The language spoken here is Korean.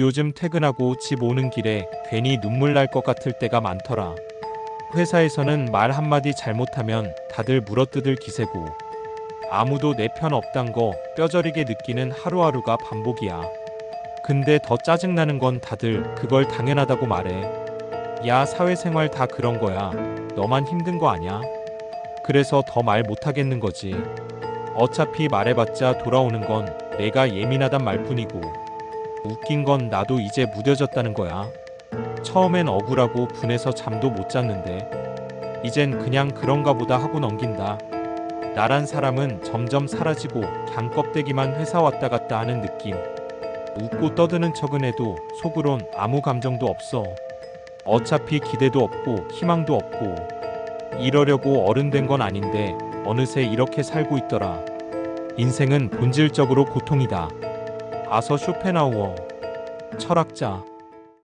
요즘 퇴근하고 집 오는 길에 괜히 눈물 날 것 같을 때가 많더라. 회사에서는 말 한마디 잘못하면 다들 물어뜯을 기세고 아무도 내 편 없단 거 뼈저리게 느끼는 하루하루가 반복이야. 근데 더 짜증나는 건 다들 그걸 당연하다고 말해. 야, 사회생활 다 그런 거야. 너만 힘든 거 아냐? 그래서 더 말 못하겠는 거지. 어차피 말해봤자 돌아오는 건 내가 예민하단 말뿐이고 웃긴 건 나도 이제 무뎌졌다는 거야. 처음엔 억울하고 분해서 잠도 못 잤는데 이젠 그냥 그런가 보다 하고 넘긴다. 나란 사람은 점점 사라지고 그냥 껍데기만 회사 왔다 갔다 하는 느낌. 웃고 떠드는 척은 해도 속으론 아무 감정도 없어. 어차피 기대도 없고 희망도 없고 이러려고 어른 된 건 아닌데 어느새 이렇게 살고 있더라. 인생은 본질적으로 고통이다. 아서 쇼펜하우어 철학자